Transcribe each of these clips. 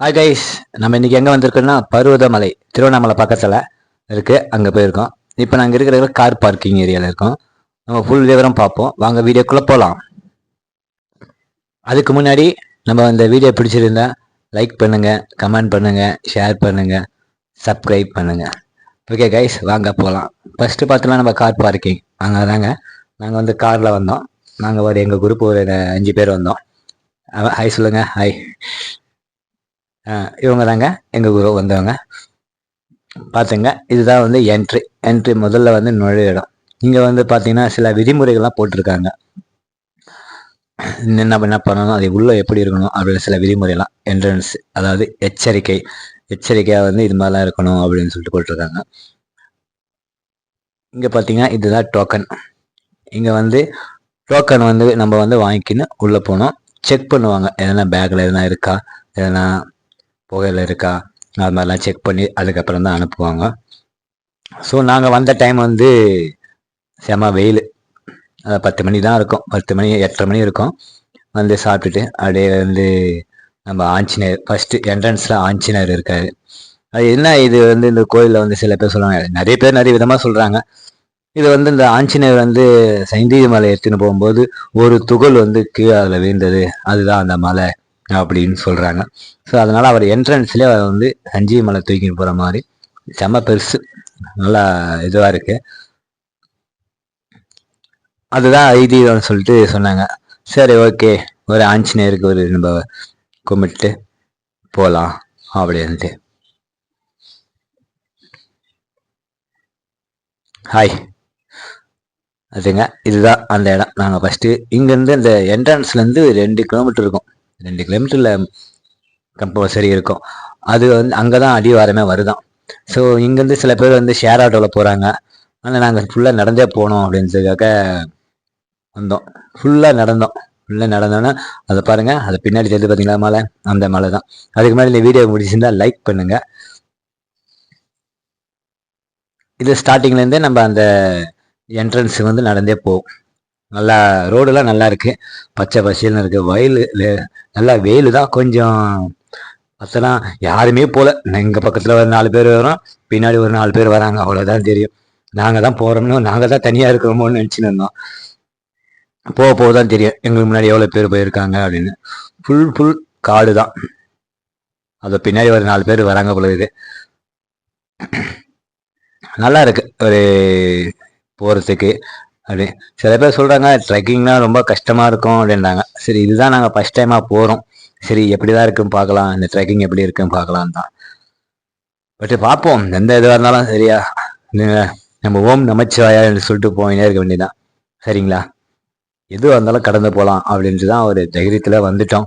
Hi guys நம்ம இன்னைக்கு எங்கே வந்திருக்கோம்னா பருவதமலை திருவண்ணாமலை பக்கத்தில் இருக்குது அங்கே போயிருக்கோம். இப்போ நாங்கள் இருக்கிற கார் பார்க்கிங் ஏரியாவில் இருக்கோம். நம்ம ஃபுல் விவரம் பார்ப்போம். வாங்க வீடியோக்குள்ளே போகலாம் அதுக்கு முன்னாடி நம்ம இந்த வீடியோ பிடிச்சிருந்தா லைக் பண்ணுங்கள் கமெண்ட் பண்ணுங்கள் ஷேர் பண்ணுங்கள் சப்ஸ்கிரைப் பண்ணுங்கள் ஓகே கைஸ் வாங்க போகலாம் ஃபஸ்ட்டு பார்த்தோம்னா நம்ம கார் பார்க்கிங் அங்கே தாங்க நாங்கள் வந்து காரில் வந்தோம். நாங்கள் ஒரு எங்கள் குரூப் ஒரு அஞ்சு பேர் வந்தோம். ஹாய் சொல்லுங்கள் ஹாய் இவங்க தாங்க எங்கள் குரு வந்தவங்க. பார்த்துங்க இதுதான் வந்து என்ட்ரி என்ட்ரி முதல்ல வந்து நுழைய இடம். இங்கே வந்து பார்த்தீங்கன்னா சில விதிமுறைகள்லாம் போட்டிருக்காங்க. என்ன என்ன பண்ணணும்? அது உள்ளே எப்படி இருக்கணும்? அப்படின்னு சில விதிமுறைலாம். என்ட்ரன்ஸ் அதாவது எச்சரிக்கை. எச்சரிக்கையாக வந்து இது மாதிரிலாம் இருக்கணும் அப்படின்னு சொல்லிட்டு போட்டிருக்காங்க. இங்கே பார்த்தீங்கன்னா இதுதான் டோக்கன் இங்கே வந்து டோக்கன் வந்து நம்ம வந்து வாங்கிக்கின்னு உள்ளே போனோம். செக் பண்ணுவாங்க. எதனா பேக்கில் எதனா இருக்கா? எதனா புகையில் இருக்கா? அது மாதிரிலாம் செக் பண்ணி அதுக்கப்புறம் தான் அனுப்புவாங்க. ஸோ நாங்கள் வந்த டைம் வந்து செம வெயில். அது பத்து மணி தான் இருக்கும். பத்து மணி எட்டரை மணி இருக்கும். வந்து சாப்பிட்டுட்டு அப்படியே வந்து நம்ம ஆஞ்சநேயர் ஃபஸ்ட்டு என்ட்ரன்ஸில் ஆஞ்சநேயர் இருக்காரு. அது என்ன இது வந்து இந்த கோயிலில் வந்து சில பேர் சொல்லுவாங்க நிறைய பேர் நிறைய விதமாக சொல்கிறாங்க இது வந்து இந்த ஆஞ்சநேயர் வந்து சைந்தீதி மலை எடுத்துன்னு போகும்போது ஒரு துகள் வந்து கீழே அதில் வீழ்ந்தது. அதுதான் அந்த மலை. அப்படின்னு சொல்கிறாங்க ஸோ அதனால் அவர் என்ட்ரன்ஸ்லேயே அவர் வந்து சஞ்சீவி மலை தூக்கிட்டு போகிற மாதிரி செம்ம பெருசு நல்லா இதுவாக இருக்குது அதுதான் ஐதீகம்னு சொல்லிட்டு சொன்னாங்க. சரி ஓகே ஒரு ஆஞ்சநேயருக்கு ஒரு நம்ம கும்பிட்டு போகலாம் அப்படின்ட்டு. ஹாய் அதுங்க இதுதான் அந்த இடம். நாங்கள் ஃபஸ்ட்டு இங்கேருந்து இந்த என்ட்ரன்ஸ்லேருந்து ரெண்டு கிலோமீட்டர் இருக்கும். ரெண்டு கிலோமீட்டரில் கம்பல்சரி இருக்கும். அது வந்து அங்கே தான் அடிவாரமே வருதான். ஸோ இங்கேருந்து சில பேர் வந்து ஷேர் ஆட்டோவில் போகிறாங்க ஆனால் நாங்கள் ஃபுல்லாக நடந்தே போனோம் அப்படின்றதுக்காக வந்தோம். ஃபுல்லாக நடந்தோம். ஃபுல்லாக நடந்தோன்னா அதை பாருங்கள் அதை பின்னாடி தெரிஞ்சு பார்த்தீங்களா மலை? அந்த மலை தான் அதுக்கு முன்னாடி இந்த வீடியோ முடிச்சிருந்தா லைக் பண்ணுங்கள் இது ஸ்டார்டிங்லேருந்தே நம்ம அந்த என்ட்ரன்ஸ் வந்து நடந்தே போகும். நல்லா ரோடெல்லாம் நல்லா இருக்குது பச்சை பசியல்னு இருக்குது வயல் நல்லா வெயில் தான் கொஞ்சம் அப்போலாம் யாருமே போகல எங்கள் பக்கத்தில் ஒரு நாலு பேர் வரோம். பின்னாடி ஒரு நாலு பேர் வராங்க. அவ்வளோதான் தெரியும். நாங்கள் தான் போகிறோம்னு நாங்கள் தான் தனியாக இருக்கிறோமோன்னு நினச்சின்னு இருந்தோம். போக போக தான் தெரியும். எங்களுக்கு முன்னாடி எவ்வளோ பேர் போயிருக்காங்க அப்படின்னு. ஃபுல் ஃபுல் காடு தான் அது பின்னாடி ஒரு நாலு பேர் வராங்க போல இது நல்லா இருக்கு ஒரு போகிறதுக்கு அப்படி. சில பேர் சொல்கிறாங்க ட்ரெக்கிங்னால் ரொம்ப கஷ்டமாக இருக்கும் அப்படின்றாங்க. சரி இதுதான் நாங்கள் ஃபஸ்ட் டைமாக போகிறோம் சரி எப்படி தான் இருக்குன்னு பார்க்கலாம். இந்த ட்ரெக்கிங் எப்படி இருக்குன்னு பார்க்கலாம் தான். பட் பார்ப்போம். எந்த இதுவாக இருந்தாலும் சரியா. நம்ம ஓம் நமச்சிவாயா என்று சொல்லிட்டு போயினே இருக்க வேண்டியதான் சரிங்களா? எதுவாக இருந்தாலும் கடந்து போகலாம் அப்படின்ட்டு தான் ஒரு தைரியத்தில் வந்துட்டோம்.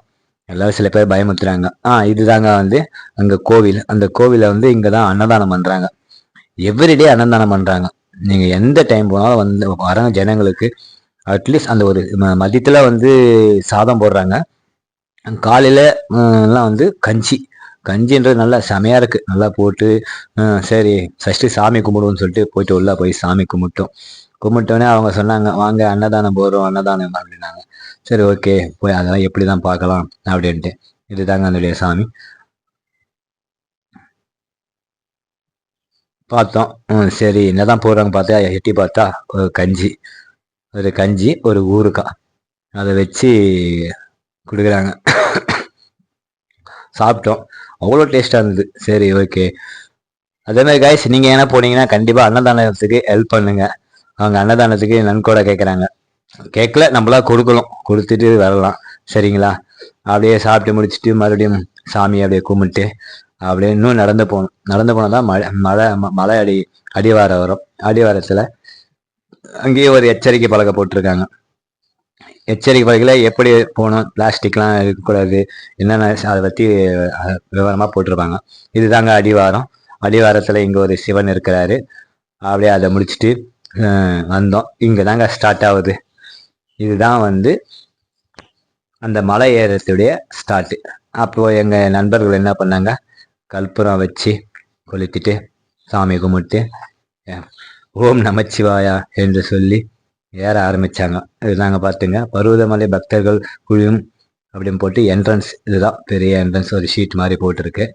எல்லாரும் சில பேர் பயமுத்துறாங்க ஆ இதுதாங்க வந்து அங்கே கோவில். அந்த கோவிலை வந்து இங்கே தான் அன்னதானம் பண்ணுறாங்க எவ்ரிடே அன்னதானம் பண்ணுறாங்க நீங்கள் எந்த டைம் போனாலும் வந்து வர ஜனங்களுக்கு அட்லீஸ்ட் அந்த ஒரு மதியத்தில் வந்து சாதம் போடுறாங்க. காலையில் எல்லாம் வந்து கஞ்சி. கஞ்சின்றது நல்லா செமையாக இருக்குது நல்லா போட்டு சரி ஃபஸ்ட்டு சாமி கும்பிடுவோம்னு சொல்லிட்டு போயிட்டு உள்ளே போய் சாமி கும்பிட்டோம். கும்பிட்டோன்னே அவங்க சொன்னாங்க வாங்க அன்னதானம் போடுறோம் அன்னதானம் அப்படின்னாங்க. சரி ஓகே போய் அதெல்லாம் எப்படி தான் பார்க்கலாம்? அப்படின்ட்டு. இதுதாங்க அதனுடைய சாமி. பார்த்தோம். ம் சரி என்னதான் போடுறாங்க பார்த்தா எட்டி பார்த்தா ஒரு கஞ்சி. ஒரு கஞ்சி ஒரு ஊறுக்காய் அதை வச்சு கொடுக்குறாங்க. சாப்பிட்டோம். அவ்வளோ டேஸ்ட்டாக இருந்தது. சரி ஓகே. அதே மாதிரி காய்ஸ் நீங்கள் என்ன போனீங்கன்னா கண்டிப்பாக அன்னதானத்துக்கு ஹெல்ப் பண்ணுங்க. அவங்க அன்னதானத்துக்கு நன்கொடை கேட்குறாங்க. கேட்கல நம்மளா கொடுக்கலாம் கொடுத்துட்டு வரலாம். சரிங்களா? அப்படியே சாப்பிட்டு முடிச்சுட்டு மறுபடியும் சாமி அப்படியே கும்பிட்டு அப்படியே இன்னும் நடந்து போகணும் நடந்து போனால் தான் மழை மழை மலை அடி அடிவாரம் வரும் அடிவாரத்தில் அங்கேயே ஒரு எச்சரிக்கை பலகை போட்டிருக்காங்க. எச்சரிக்கை பலகையில் எப்படி போகணும் பிளாஸ்டிக்லாம் இருக்கக்கூடாது என்னென்ன அதை பற்றி விவரமாக போட்டிருப்பாங்க. இதுதாங்க அடிவாரம். அடிவாரத்தில் இங்கே ஒரு சிவன் இருக்கிறாரு. அப்படியே அதை முடிச்சுட்டு வந்தோம். இங்கே தாங்க ஸ்டார்ட் ஆகுது. இதுதான் வந்து அந்த மலை ஏறத்துடைய ஸ்டார்ட்டு அப்போது எங்கள் நண்பர்கள் என்ன பண்ணாங்க கற்பூரம் வச்சு கொளுத்திட்டு சாமி கும்பிட்டு ஓம் நமச்சிவாயா என்று சொல்லி ஏற ஆரம்பித்தாங்க இதுதாங்க பார்த்துங்க பருவதமலை பக்தர்கள் குழுவும் அப்படின்னு போட்டு என்ட்ரன்ஸ் இதுதான் பெரிய என்ட்ரன்ஸ் ஒரு ஷீட் மாதிரி போட்டிருக்கு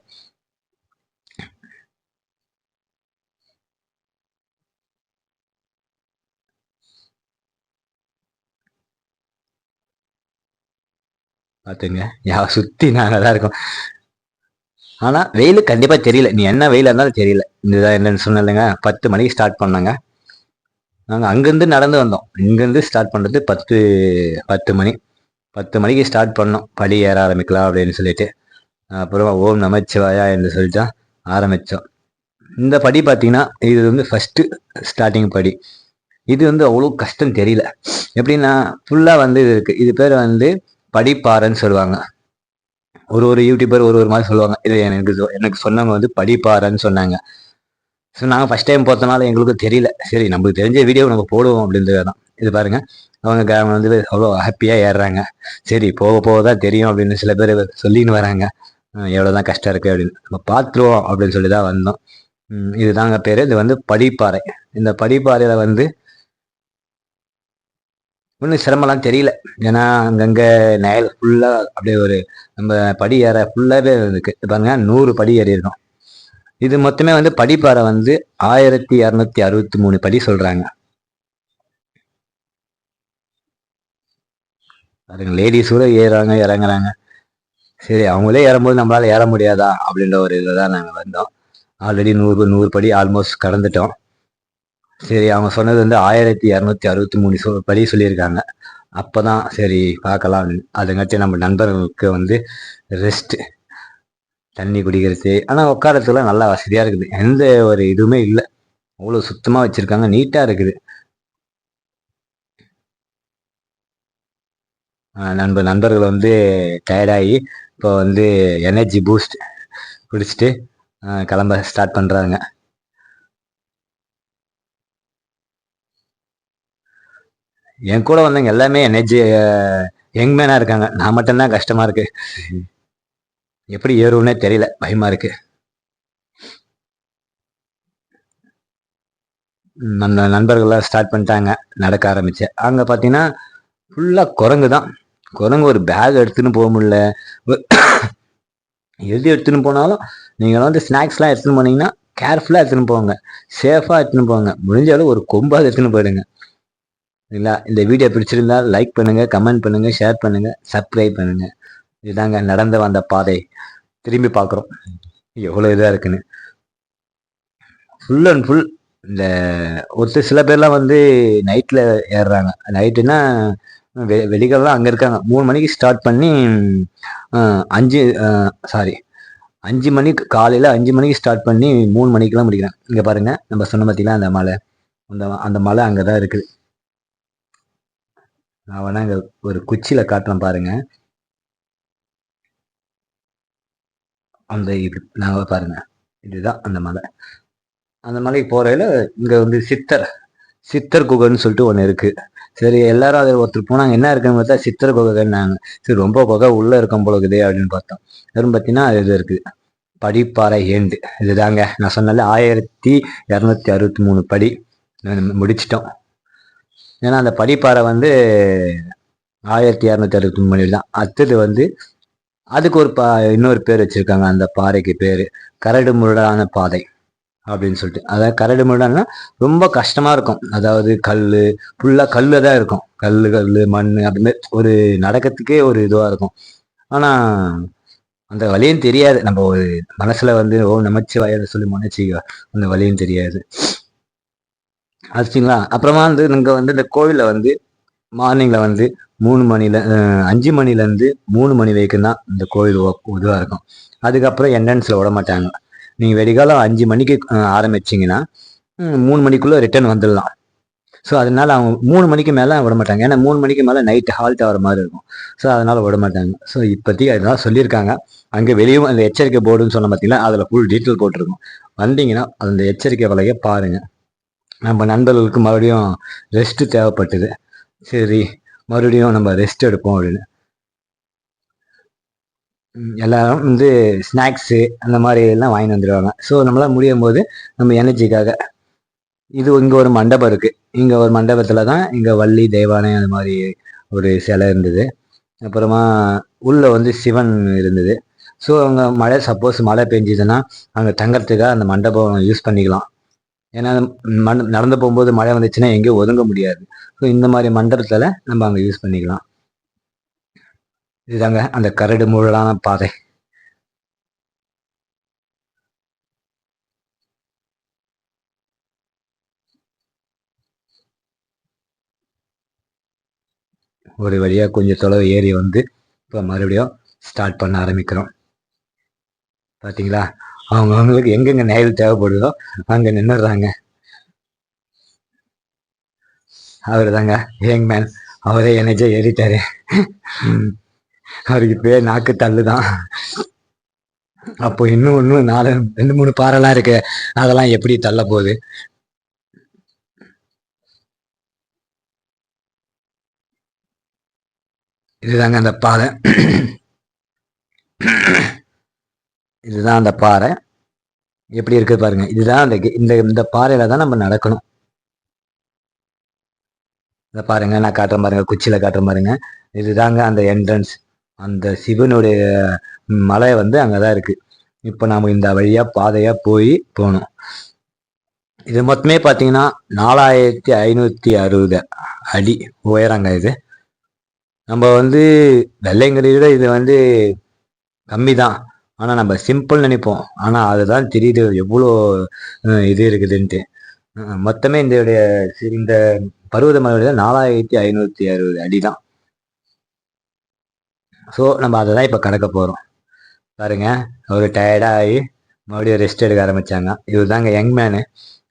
பார்த்துங்க யா சுற்றி நாங்கள் தான் இருக்கோம் ஆனால் வெயில் கண்டிப்பாக தெரியல. நீ என்ன வெயில் இருந்தாலும் தெரியல. இதுதான் என்னன்னு சொன்னலைங்க பத்து மணிக்கு ஸ்டார்ட் பண்ணாங்க. நாங்கள் அங்கேருந்து நடந்து வந்தோம். இங்கேருந்து ஸ்டார்ட் பண்ணுறது பத்து பத்து மணி. பத்து மணிக்கு ஸ்டார்ட் பண்ணோம். படி ஏற ஆரம்பிக்கலாம் அப்படின்னு சொல்லிட்டு. அப்புறம் ஓம் நமச்சிவாயா என்று சொல்லிட்டு ஆரம்பித்தோம் இந்த படி பார்த்தீங்கன்னா இது வந்து ஃபஸ்ட்டு ஸ்டார்டிங் படி. இது வந்து அவ்வளோ கஷ்டம் தெரியல. எப்படின்னா ஃபுல்லாக வந்து இது இருக்குது இது பேர் வந்து படிப்பாறைன்னு சொல்லுவாங்க. ஒரு ஒரு யூடியூபர் ஒரு ஒரு மாதிரி சொல்லுவாங்க. இது எனக்கு எனக்கு சொன்னவங்க வந்து படிப்பாறைன்னு சொன்னாங்க. ஸோ நாங்கள் ஃபஸ்ட் டைம் பார்த்தனால எங்களுக்கு தெரியல. சரி நம்மளுக்கு தெரிஞ்ச வீடியோ நம்ம போடுவோம் அப்படின்றது தான் இது பாருங்க. அவங்க கிராமம் வந்து அவ்வளோ ஹாப்பியாக ஏறுறாங்க. சரி போக போக தான் தெரியும் அப்படின்னு சில பேர் சொல்லின்னு வராங்க. எவ்வளோதான் கஷ்டம் இருக்குது அப்படின்னு. நம்ம பார்த்துருவோம் அப்படின்னு சொல்லி தான் வந்தோம் இதுதாங்க பேர். இது வந்து படிப்பாறை. இந்த படிப்பாறையில் வந்து ஒன்றும் சிரமம்லாம் தெரியல. ஏன்னா அங்கங்கே நயல் ஃபுல்லாக அப்படியே ஒரு நம்ம படி ஏற ஃபுல்லாகவே இருக்கு. பாருங்க நூறு படி ஏறி இருக்கும் இது மொத்தமே வந்து படிப்பாறை வந்து ஆயிரத்தி இரநூத்தி அறுபத்தி மூணு படி சொல்கிறாங்க பாருங்க லேடிஸ் கூட ஏறாங்க இறங்குறாங்க. சரி அவங்களே ஏறும்போது நம்மளால் ஏற முடியாதா? அப்படின்ற ஒரு இதில் தான் நாங்கள் வந்தோம். ஆல்ரெடி நூறு நூறு படி ஆல்மோஸ்ட் கடந்துட்டோம். சரி அவங்க சொன்னது வந்து ஆயிரத்தி இரநூத்தி அறுபத்தி மூணு சொ படி சொல்லியிருக்காங்க. அப்போ தான் சரி பார்க்கலாம். அதுங்காட்டி நம்ம நண்பர்களுக்கு வந்து ரெஸ்ட்டு தண்ணி குடிக்கிறது. ஆனால் உட்காரத்துக்குலாம் நல்லா வசதியாக இருக்குது. எந்த ஒரு இதுவுமே இல்லை. அவ்வளோ சுத்தமாக வச்சுருக்காங்க. நீட்டாக இருக்குது. நண்பர் நண்பர்கள் வந்து டயர்டாகி இப்போ வந்து எனர்ஜி பூஸ்ட் குடிச்சிட்டு கிளம்ப ஸ்டார்ட் பண்ணுறாங்க என் கூட வந்தவங்க எல்லாமே எனர்ஜி யங் மேனா இருக்காங்க. நான் மட்டும்தான் கஷ்டமா இருக்கு. எப்படி ஏறும்னே தெரியல. பயமா இருக்கு. நம்ம நண்பர்கள்லாம் ஸ்டார்ட் பண்ணிட்டாங்க. நடக்க ஆரம்பிச்சு. அங்கே பார்த்தீங்கன்னா ஃபுல்லாக குரங்கு தான். குரங்கு ஒரு பேக் எடுத்துன்னு போக முடியல. எது எடுத்துன்னு போனாலும் நீங்கள் வந்து ஸ்நாக்ஸ்லாம் எடுத்துன்னு போனீங்கன்னா கேர்ஃபுல்லாக எடுத்துன்னு போங்க. சேஃபாக எடுத்துன்னு போங்க. முடிஞ்ச அளவு ஒரு கொம்பாக எடுத்துன்னு போயிடுங்க. சரிங்களா இந்த வீடியோ பிடிச்சிருந்தா லைக் பண்ணுங்க கமெண்ட் பண்ணுங்க ஷேர் பண்ணுங்க சப்ஸ்கிரைப் பண்ணுங்க. இதுதாங்க நடந்து வந்த பாதை. திரும்பி பார்க்குறோம். எவ்வளோ இதாக இருக்குன்னு. ஃபுல் அண்ட் ஃபுல் இந்த ஒருத்தர் சில பேர்லாம் வந்து நைட்டில் ஏறுறாங்க. நைட்டுன்னா வெ வெளிகள்லாம் அங்கே இருக்காங்க. மூணு மணிக்கு ஸ்டார்ட் பண்ணி அஞ்சு சாரி அஞ்சு மணிக்கு காலையில் அஞ்சு மணிக்கு ஸ்டார்ட் பண்ணி மூணு மணிக்கெலாம் முடிக்கிறேன் இங்கே பாருங்கள் நம்ம சொன்ன பார்த்தீங்கன்னா அந்த மலை. அந்த அந்த மலை அங்கே தான் இருக்குது. நான் வேணா இங்க ஒரு குச்சியில காட்டுறேன் பாருங்க. அந்த இது நான் பாருங்க. இதுதான் அந்த மலை. அந்த மலைக்கு போறையில இங்க வந்து சித்தர் சித்தர் குகைன்னு சொல்லிட்டு ஒன்று இருக்கு. சரி எல்லாரும் அதை ஒருத்தர் போனாங்க. என்ன இருக்குன்னு பார்த்தா சித்தர் குகைன்னாங்க. சரி ரொம்ப குகை உள்ள இருக்கும் போல இருக்குதே அப்படின்னு பார்த்தோம். வெறும் பார்த்தீங்கன்னா இது இருக்கு. படிப்பாறை ஏண்டு. இதுதாங்க. நான் சொன்னால ஆயிரத்தி இரநூத்தி அறுபத்தி மூணு படி. முடிச்சிட்டோம். ஏன்னா அந்த படிப்பாறை வந்து ஆயிரத்தி இரநூத்தி அறுபத்தி மூணு தான் அடுத்தது வந்து அதுக்கு ஒரு பா இன்னொரு பேர் வச்சுருக்காங்க அந்த பாறைக்கு பேர். கரடு முரடான பாதை அப்படின்னு சொல்லிட்டு. அதாவது கரடு முரடானா ரொம்ப கஷ்டமாக இருக்கும். அதாவது கல் ஃபுல்லாக கல்லு தான் இருக்கும். கல் கல் மண் அப்படின்னு ஒரு நடக்கிறதுக்கே ஒரு இதுவாக இருக்கும். ஆனால் அந்த வழியும் தெரியாது. நம்ம ஒரு மனசில் வந்து ஓ நமச்சி வயதை சொல்லி முனைச்சி அந்த வழியும் தெரியாது. ஆச்சுங்களா? அப்புறமா வந்து இங்கே வந்து இந்த கோவிலில் வந்து மார்னிங்கில் வந்து மூணு மணில அஞ்சு மணிலேருந்து மூணு மணி வரைக்கும் தான் இந்த கோவில் இதுவாக இருக்கும். அதுக்கப்புறம் என்ட்ரன்ஸில் விட மாட்டாங்க. நீங்கள் வெடிகாலம் அஞ்சு மணிக்கு ஆரம்பிச்சிங்கன்னா மூணு மணிக்குள்ளே ரிட்டர்ன் வந்துடலாம். ஸோ அதனால அவங்க மூணு மணிக்கு மேலே விட மாட்டாங்க. ஏன்னா மூணு மணிக்கு மேலே நைட் ஹால்ட் ஆகிற மாதிரி இருக்கும். ஸோ அதனால் விட மாட்டாங்க. ஸோ இப்போதைக்கு அதெல்லாம் சொல்லியிருக்காங்க. அங்கே வெளியும் அந்த எச்சரிக்கை போர்டுன்னு சொன்ன பார்த்தீங்கன்னா அதில் ஃபுல் டீட்டெயில் போட்டிருக்கும். வந்தீங்கன்னா அந்த எச்சரிக்கை விலையை பாருங்கள் நம்ம நண்பர்களுக்கு மறுபடியும் ரெஸ்ட்டு தேவைப்பட்டது. சரி மறுபடியும் நம்ம ரெஸ்ட் எடுப்போம் அப்படின்னு. எல்லாரும் வந்து ஸ்நாக்ஸு அந்த மாதிரி எல்லாம் வாங்கி வந்துடுவாங்க ஸோ நம்மளால் முடியும் போது நம்ம எனர்ஜிக்காக இது இங்கே ஒரு மண்டபம் இருக்குது இங்கே ஒரு மண்டபத்தில் தான் இங்கே வள்ளி தேவானை அந்த மாதிரி ஒரு சிலை இருந்தது. அப்புறமா உள்ளே வந்து சிவன் இருந்தது. ஸோ அங்கே மழை சப்போஸ் மழை பெஞ்சிதுன்னா அங்கே தங்கறதுக்காக அந்த மண்டபம் யூஸ் பண்ணிக்கலாம். ஏன்னா மண் நடந்து போகும்போது மழை வந்துச்சுன்னா எங்கேயும் ஒதுங்க முடியாது. ஸோ இந்த மாதிரி மண்டபத்தில் நம்ம அங்கே யூஸ் பண்ணிக்கலாம். இதுதாங்க அந்த கரடு முழலான பாதை. ஒரு வழியாக கொஞ்சம் தொலைவு ஏறி வந்து இப்போ மறுபடியும் ஸ்டார்ட் பண்ண ஆரம்பிக்கிறோம். பார்த்தீங்களா அவங்க அவங்களுக்கு எங்கெங்க நேரில் தேவைப்படுதோ அங்க நின்றுடுறாங்க அவர் தாங்க யங் மேன் அவரே எனர்ஜியா ஏறிட்டாரு அவருக்கு பேர் நாக்கு தள்ளுதான். அப்போ இன்னும் இன்னும் நாலு ரெண்டு மூணு பாறைலாம் இருக்கு. அதெல்லாம் எப்படி தள்ள போகுது? இதுதாங்க அந்த பாறை இதுதான் அந்த பாறை. எப்படி இருக்கு பாருங்க. இதுதான் அந்த இந்த இந்த பாறையில தான் நம்ம நடக்கணும். இதை பாருங்க நான் காட்டுறேன் பாருங்க குச்சியில காட்டுறேன் பாருங்க. இதுதாங்க அந்த என்ட்ரன்ஸ் அந்த சிவனுடைய மலை வந்து அங்கதான் இருக்கு. இப்போ நாம இந்த வழியா பாதையா போய் போகணும். இது மொத்தமே பார்த்தீங்கன்னா நாலாயிரத்தி ஐநூத்தி அறுபது அடி உயரங்க இது. நம்ம வந்து வெள்ளைங்கிறத விட இது வந்து கம்மி தான் ஆனால் நம்ம சிம்பிள் நினைப்போம். ஆனால் அதுதான் தெரியுது. எவ்வளோ இது இருக்குதுன்ட்டு. மொத்தமே இந்த இந்த பருவத மலையுடைய நாலாயிரத்தி ஐநூற்றி அறுபது அடி தான் ஸோ நம்ம அதை தான் இப்போ கடக்க போகிறோம் பாருங்க அவர் டயர்டாகி மறுபடியும் ரெஸ்ட் எடுக்க ஆரம்பித்தாங்க இவர் தாங்க யங் மேனு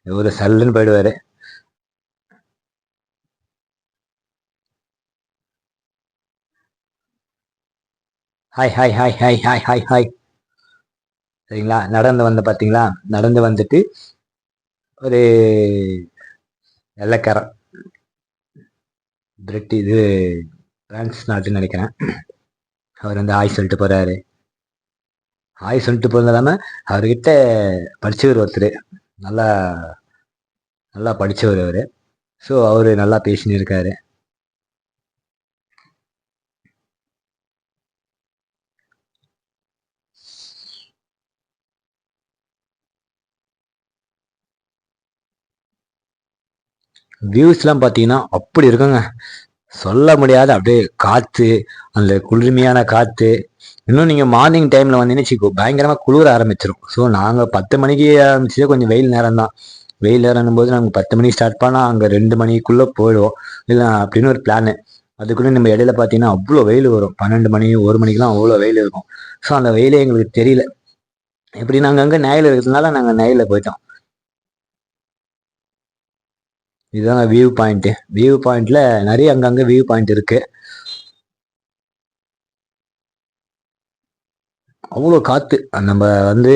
இவர் சல்லுன்னு போயிடுவார். Hi hi hi hi hi hi hi சரிங்களா? நடந்து வந்த பார்த்தீங்களா நடந்து வந்துட்டு ஒரு வெள்ளக்காரன் பிரிட்டி இது பிரான்ஸ் நாட்டுன்னு நினைக்கிறேன். அவர் வந்து ஆய் சொல்லிட்டு போகிறாரு ஆய் சொல்லிட்டு போகிறது இல்லாமல் அவர்கிட்ட படித்தவர் ஒருத்தர். நல்லா நல்லா படித்தவர் அவர். ஸோ அவர் நல்லா பேசின்னு வியூஸ்லாம் பார்த்தீங்கன்னா அப்படி இருக்குங்க. சொல்ல முடியாத அப்படியே காற்று அந்த குளிர்மையான காற்று இன்னும் நீங்கள் மார்னிங் டைமில் வந்தீங்கன்னா வச்சுக்கோ பயங்கரமாக குளிர ஆரம்பிச்சிடும் ஸோ நாங்கள் பத்து மணிக்கு ஆரம்பிச்சதே கொஞ்சம் வெயில் நேரம் தான் வெயில் நேரம் போது நாங்கள் பத்து மணிக்கு ஸ்டார்ட் பண்ணால் அங்கே ரெண்டு மணிக்குள்ளே போயிடுவோம். இல்லை அப்படின்னு ஒரு பிளானு அதுக்குள்ளே நம்ம இடையில பார்த்தீங்கன்னா அவ்வளோ வெயில் வரும். பன்னெண்டு மணி ஒரு மணிக்கெலாம் அவ்வளோ வெயில் இருக்கும். ஸோ அந்த வெயிலே எங்களுக்கு தெரியல. எப்படி நாங்கள் அங்கே நயல் இருக்கிறதுனால நாங்கள் நயலில் போயிட்டோம். இதுதான் வியூ பாயிண்ட்டு வியூ பாயிண்ட்ல நிறைய அங்கங்கே வியூ பாயிண்ட் இருக்கு. அவ்வளோ காற்று நம்ம வந்து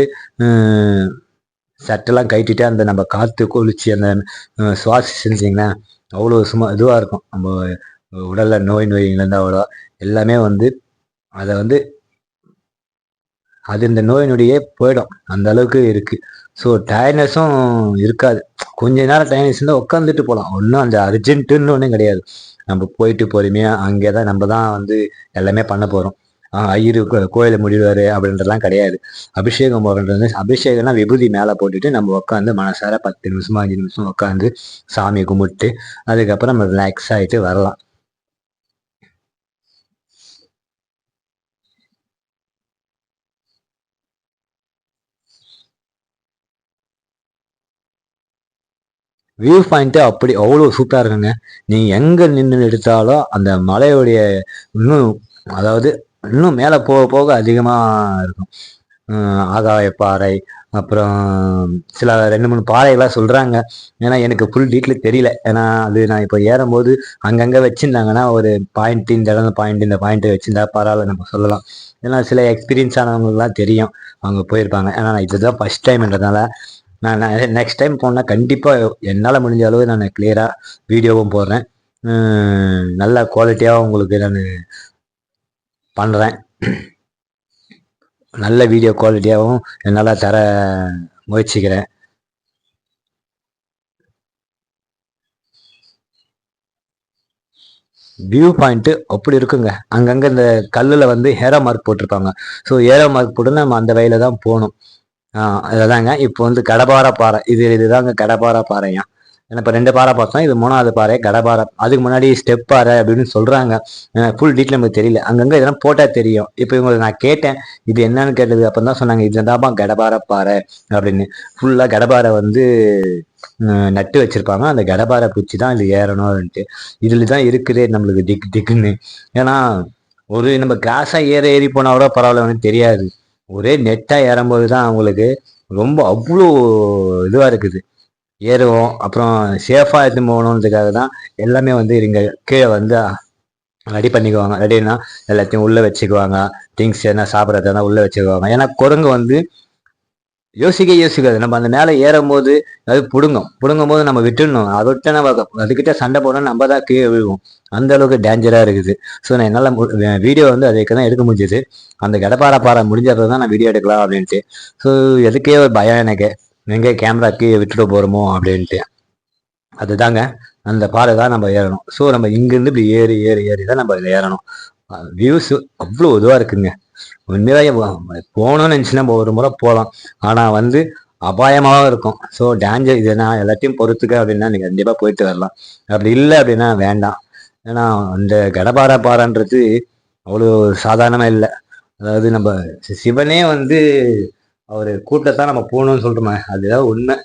சட்டெல்லாம் கட்டிட்டு அந்த நம்ம காற்று குளிச்சு அந்த சுவாசி செஞ்சிங்கன்னா அவ்வளோ சும்மா இதுவாக இருக்கும். நம்ம உடலில் நோய் நோய்லேருந்து அவ்வளோ எல்லாமே வந்து அதை வந்து அது இந்த நோய் நொடியே போயிடும். அந்த அளவுக்கு இருக்குது ஸோ டயர்னஸும் இருக்காது. கொஞ்ச நேரம் டயர்னஸ் இருந்தால் உட்காந்துட்டு போகலாம் ஒன்றும் அந்த அர்ஜென்ட்டுன்னு ஒன்றும் கிடையாது. நம்ம போயிட்டு பொறுமையாக அங்கே தான் நம்ம தான் வந்து எல்லாமே பண்ண போகிறோம் ஐயரு கோயிலை முடிவார் அப்படின்றதுலாம் கிடையாது. அபிஷேகம் போடுறது அபிஷேகம்னா விபூதி மேலே போட்டுட்டு நம்ம உட்காந்து மனசார பத்து நிமிஷமா அஞ்சு நிமிஷம் உட்காந்து சாமி கும்பிட்டு அதுக்கப்புறம் நம்ம ரிலாக்ஸ் ஆகிட்டு வரலாம். வியூ பாயிண்ட்டு அப்படி அவ்வளோ சூப்பராக இருக்குங்க. நீங்கள் எங்கே நின்று எடுத்தாலும் அந்த மலையுடைய இன்னும் அதாவது இன்னும் மேலே போக போக அதிகமாக இருக்கும். ஆகாய பாறை அப்புறம் சில ரெண்டு மூணு பாறைகள்லாம் சொல்கிறாங்க ஏன்னா எனக்கு ஃபுல் டீட்டெயில் தெரியல. ஏன்னா அது நான் இப்போ ஏறும்போது அங்கங்கே வச்சுருந்தாங்கன்னா ஒரு பாயிண்ட் இந்த இடம் பாயிண்ட் இந்த பாயிண்ட்டு வச்சுருந்தா பரவாயில்ல நம்ம சொல்லலாம். ஏன்னா சில எக்ஸ்பீரியன்ஸ் ஆனவங்களுக்குலாம் தெரியும். அவங்க போயிருப்பாங்க. ஏன்னா நான் இதுதான் ஃபஸ்ட் டைம்ன்றதுனால நான் நெக்ஸ்ட் டைம் போனால் கண்டிப்பாக என்னால் முடிஞ்ச அளவு நான் கிளியராக வீடியோவும் போடுறேன். நல்ல குவாலிட்டியாக உங்களுக்கு நான் பண்ணுறேன் நல்ல வீடியோ குவாலிட்டியாகவும் என்னால் தர முயற்சிக்கிறேன். வியூ பாயிண்ட்டு அப்படி இருக்குங்க. அங்கங்கே இந்த கல்லில் வந்து ஹேரோ மார்க் போட்டிருப்பாங்க. ஸோ ஹேரோ மார்க் போட்டு நம்ம அந்த வழியில தான் போகணும். அதுதாங்க இப்போ வந்து கடபார பாறை. இது இதுதாங்க கடபார பாறையா? ஏன்னா இப்போ ரெண்டு பாறை பார்த்தோம். இது மூணாவது பாறை கடபாறை அதுக்கு முன்னாடி ஸ்டெப் பாறை அப்படின்னு சொல்கிறாங்க ஃபுல் டீட்டெயில் நமக்கு தெரியல. அங்கங்கே இதெல்லாம் போட்டால் தெரியும். இப்போ இவங்களை நான் கேட்டேன். இது என்னன்னு கேட்டது அப்போ தான் சொன்னாங்க இதுதான்ப்பா கடபார பாறை அப்படின்னு. ஃபுல்லாக கடபாரை வந்து நட்டு வச்சிருப்பாங்க. அந்த கடபாரை பூச்சி தான் இது ஏறணும்ன்ட்டு. இதில் தான் இருக்குதே நம்மளுக்கு திக் திக்குன்னு. ஏன்னா ஒரு நம்ம கிராஸாக ஏற ஏறி போனால் கூட பரவாயில்ல தெரியாது. ஒரே நெட்டாக ஏறும்போது தான் அவங்களுக்கு ரொம்ப அவ்வளோ இதுவாக இருக்குது. ஏறுவோம் அப்புறம் சேஃபாக எடுத்து போகணுன்றதுக்காக தான் எல்லாமே வந்து இங்கே கீழே வந்து ரெடி பண்ணிக்குவாங்க. ரெடினா எல்லாத்தையும் உள்ளே வச்சுக்குவாங்க. திங்ஸ் எதனா சாப்பிட்றதுனா உள்ளே வச்சுக்குவாங்க. ஏன்னா குரங்கு வந்து யோசிக்க யோசிக்காது. நம்ம அந்த மேலே ஏறும் போது அது பிடுங்கும். பிடுங்கும் போது நம்ம விட்டுடணும். அதை நம்ம அதுக்கிட்ட சண்டை போடணும் நம்ம தான் கீழே விழுவோம். அந்த அளவுக்கு டேஞ்சராக இருக்குது. ஸோ நான் என்னால் வீடியோ வந்து அதுக்கு தான் எடுக்க முடிஞ்சது. அந்த கடப்பாறை பாறை முடிஞ்சப்போ தான் நான் வீடியோ எடுக்கலாம் அப்படின்ட்டு. ஸோ எதுக்கே ஒரு பயம் எனக்கு? எங்கே கேமரா கீழே விட்டுட்டு போகிறோமோ அப்படின்ட்டு. அதுதாங்க அந்த பாறை தான் நம்ம ஏறணும். ஸோ நம்ம இங்கேருந்து இப்படி ஏறி ஏறி ஏறி தான் நம்ம இதில் ஏறணும். வியூஸ் அவ்வளோ இதுவாக இருக்குங்க. உண்மையாக போகணும்னு நினச்சினா ஒரு முறை போகலாம். ஆனால் வந்து அபாயமாகவும் இருக்கும். ஸோ டேஞ்சர் இது நான் எல்லாத்தையும் பொறுத்துக்க அப்படின்னா நீங்கள் கண்டிப்பாக போயிட்டு வரலாம். அப்படி இல்லை அப்படின்னா வேண்டாம். ஏன்னா அந்த கடபார பாறைன்றது அவ்வளோ சாதாரணமாக இல்லை. அதாவது நம்ம சிவனே வந்து அவர் கூட்டத்தான் நம்ம போகணும்னு சொல்கிறோமே அதுதான் உண்மை.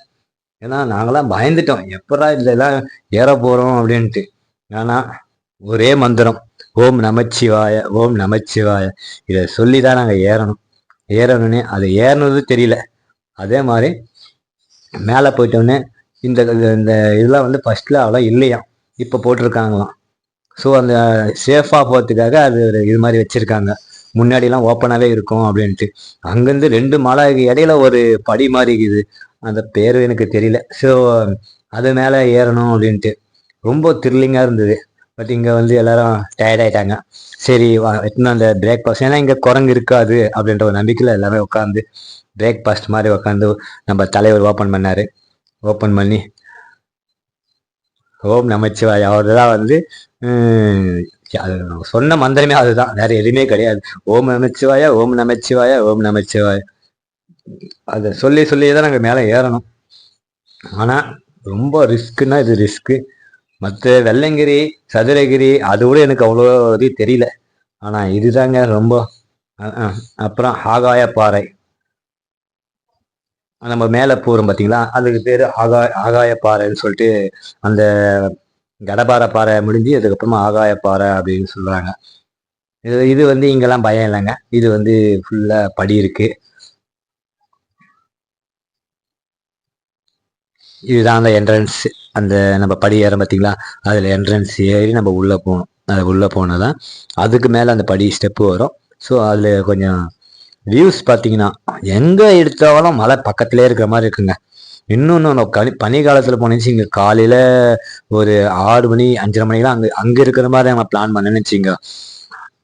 ஏன்னா நாங்களாம் பயந்துட்டோம். எப்படா இதெல்லாம் ஏற போகிறோம் அப்படின்ட்டு. ஏன்னா ஒரே மந்திரம். ஓம் நமச்சிவாய ஓம் நமச்சிவாய. இதை சொல்லி தான் நாங்கள் ஏறணும். ஏறணும்னே அது ஏறணுது தெரியல. அதே மாதிரி மேலே போயிட்டோன்னே இந்த இந்த இதெல்லாம் வந்து ஃபஸ்ட்டில் அவ்வளோ இல்லையா? இப்போ போட்டிருக்காங்களாம். ஸோ அந்த சேஃபாக போகிறதுக்காக அது ஒரு இது மாதிரி வச்சுருக்காங்க. முன்னாடிலாம் ஓப்பனாகவே இருக்கும் அப்படின்ட்டு. அங்கேருந்து ரெண்டு மலை இடையில ஒரு படி மாதிரி இருக்குது. அந்த பேர் எனக்கு தெரியல. ஸோ அது மேலே ஏறணும் அப்படின்ட்டு. ரொம்ப த்ரில்லிங்காக இருந்தது. பட் இங்கே வந்து எல்லாரும் டயர்ட் ஆயிட்டாங்க. சரி எத்தனை அந்த பிரேக்ஃபாஸ்ட் ஏன்னா இங்கே குரங்கு இருக்காது அப்படின்ற ஒரு நம்பிக்கையில் எல்லாமே உட்காந்து பிரேக்ஃபாஸ்ட் மாதிரி உட்காந்து நம்ம தலைவர் ஓப்பன் பண்ணார். ஓப்பன் பண்ணி ஓம் நமச்சிவாய். அவர் தான் வந்து அது சொன்ன மந்திரமே அதுதான். வேற எதுவுமே கிடையாது. ஓம் நமச்சிவாயா ஓம் நமச்சிவாயா ஓம் நமச்சிவாயா. அதை சொல்லி சொல்லி தான் நாங்கள் மேலே ஏறணும். ஆனால் ரொம்ப ரிஸ்க்குன்னா இது ரிஸ்க்கு மற்ற வெள்ளங்கிரி சதுரகிரி அது கூட எனக்கு அவ்வளோ இது தெரியல. ஆனால் இதுதாங்க ரொம்ப அப்புறம் ஆகாய பாறை. நம்ம மேலே போகிறோம் பார்த்தீங்களா அதுக்கு பேர் ஆகாய ஆகாய பாறைன்னு சொல்லிட்டு அந்த கடபார பாறை முடிஞ்சு அதுக்கப்புறமா ஆகாய பாறை அப்படின்னு சொல்கிறாங்க இது இது வந்து இங்கெல்லாம் பயம் இல்லைங்க. இது வந்து ஃபுல்லாக படி இருக்கு. இதுதான் அந்த என்ட்ரன்ஸ் அந்த நம்ம படி பார்த்தீங்களா அதில் என்ட்ரன்ஸ் ஏறி நம்ம உள்ளே போகணும் அது உள்ளே போனால் தான் அதுக்கு மேலே அந்த படி ஸ்டெப்பு வரும். ஸோ அதில் கொஞ்சம் வியூஸ் பார்த்தீங்கன்னா எங்கே எடுத்தாலும் மலை பக்கத்துலேயே இருக்கிற மாதிரி இருக்குங்க. இன்னொன்று கனி பனி காலத்தில் போனேன்னு இங்கே காலையில் ஒரு ஆறு மணி அஞ்சரை மணிக்கெலாம் அங்கே அங்கே இருக்கிற மாதிரி நம்ம பிளான் பண்ணேன்னு வச்சுங்க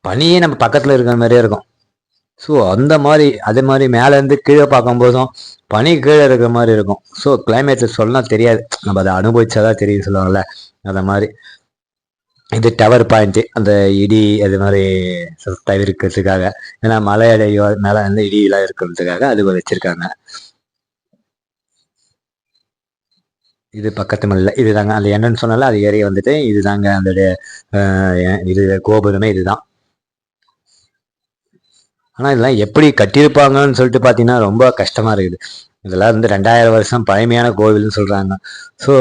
பனியே நம்ம பக்கத்தில் இருக்கிற மாதிரியே இருக்கும். ஸோ அந்த மாதிரி அதே மாதிரி மேலேருந்து கீழே பார்க்கும்போதும் பனி கீழே இருக்கிற மாதிரி இருக்கும். ஸோ கிளைமேட் சொல்லலாம் தெரியாது. நம்ம அதை அனுபவிச்சாதான் தெரியும் சொல்லுவாங்கல்ல. அந்த மாதிரி. இது டவர் பாயிண்ட்டு அந்த இடி அது மாதிரி தவிர்க்கிறதுக்காக. ஏன்னா மலையடையோ மேலே வந்து இடியெல்லாம் இருக்கிறதுக்காக அது வச்சிருக்காங்க. இது பக்கத்து மலையில் இதுதாங்க அந்த என்னன்னு சொன்னால அது ஏறி வந்துட்டு இதுதாங்க அந்த இது கோபுரமே இதுதான் ஆனால் இதெல்லாம் எப்படி கட்டியிருப்பாங்கன்னு சொல்லிட்டு பார்த்தீங்கன்னா ரொம்ப கஷ்டமாக இருக்குது. இதெல்லாம் வந்து ரெண்டாயிரம் வருஷம் பழமையான கோவில்னு சொல்கிறாங்க ஸோ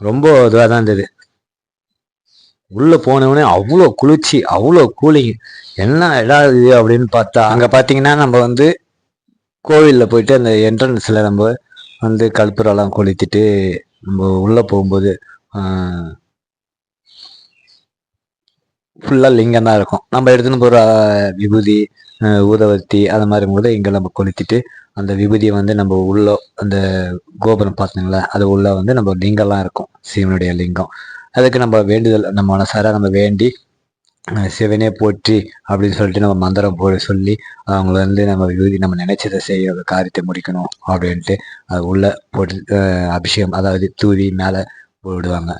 ரொம்ப இதுவாக தான் இருந்தது. உள்ளே போனவொடனே அவ்வளோ குளிர்ச்சி அவ்வளோ கூலிங். என்ன இடம் இது அப்படின்னு பார்த்தா அங்கே பார்த்தீங்கன்னா நம்ம வந்து கோவிலில் போயிட்டு அந்த என்ட்ரன்ஸில் நம்ம வந்து கற்பூரெல்லாம் கொளுத்திட்டு நம்ம உள்ளே போகும்போது ஃபுல்லாக லிங்கம் தான் இருக்கும். நம்ம எடுத்துன்னு போகிற விபூதி ஊதவத்தி அது மாதிரி போது இங்கே நம்ம கொளுத்திட்டு அந்த விபூதியை வந்து நம்ம உள்ளே அந்த கோபுரம் பார்த்தீங்களா அது உள்ளே வந்து நம்ம லிங்கம்லாம் இருக்கும். சிவனுடைய லிங்கம். அதுக்கு நம்ம வேண்டுதல் நம்ம மனசார நம்ம வேண்டி சிவனே போற்றி அப்படின்னு சொல்லிட்டு நம்ம மந்திரம் போய் சொல்லி அவங்க வந்து நம்ம விபூதி நம்ம நினைச்சதை செய்ய காரியத்தை முடிக்கணும் அப்படின்ட்டு அது உள்ளே போட்டு அபிஷேகம் அதாவது தூவி மேலே போடுவாங்க.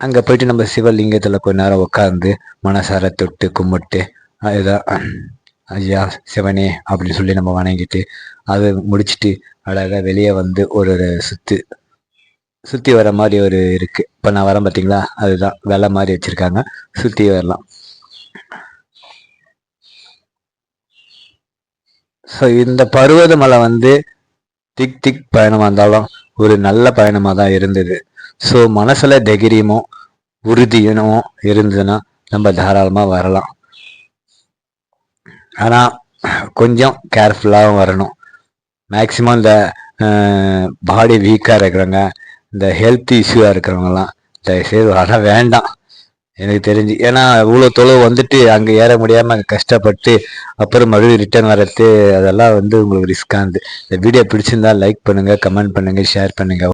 அங்கே போயிட்டு நம்ம சிவலிங்கத்தில் கொஞ்ச நேரம் உட்காந்து மனசார தொட்டு கும்பிட்டு அதுதான் ஐயா சிவனே அப்படின்னு சொல்லி நம்ம வணங்கிட்டு அதை முடிச்சுட்டு அழகாக வெளியே வந்து ஒரு ஒரு சுத்து சுற்றி வர மாதிரி ஒரு இருக்கு. இப்போ நான் வரேன் பார்த்தீங்களா அதுதான் வெலை மாதிரி வச்சுருக்காங்க. சுற்றி வரலாம். ஸோ இந்த பருவதமலை வந்து திக் திக் பயணமாக இருந்தாலும் ஒரு நல்ல பயணமாக தான் இருந்தது. ஸோ மனசில் தைரியமும் உறுதியினமும் இருந்ததுன்னா நம்ம தாராளமாக வரலாம். ஆனால் கொஞ்சம் கேர்ஃபுல்லாகவும் வரணும். மேக்சிமம் இந்த பாடி வீக்காக இருக்கிறவங்க இந்த ஹெல்த் இஷ்யூவாக இருக்கிறவங்கலாம் தயவுசெய்து வர வேண்டாம். எனக்கு தெரிஞ்சு ஏன்னா இவ்வளோ தொலைவு வந்துட்டு அங்கே ஏற முடியாமல் கஷ்டப்பட்டு அப்புறம் மறுபடியும் ரிட்டர்ன் வரது அதெல்லாம் வந்து உங்களுக்கு ரிஸ்கானது இந்த வீடியோ பிடிச்சிருந்தா லைக் பண்ணுங்கள் கமெண்ட் பண்ணுங்கள் ஷேர் பண்ணுங்கள்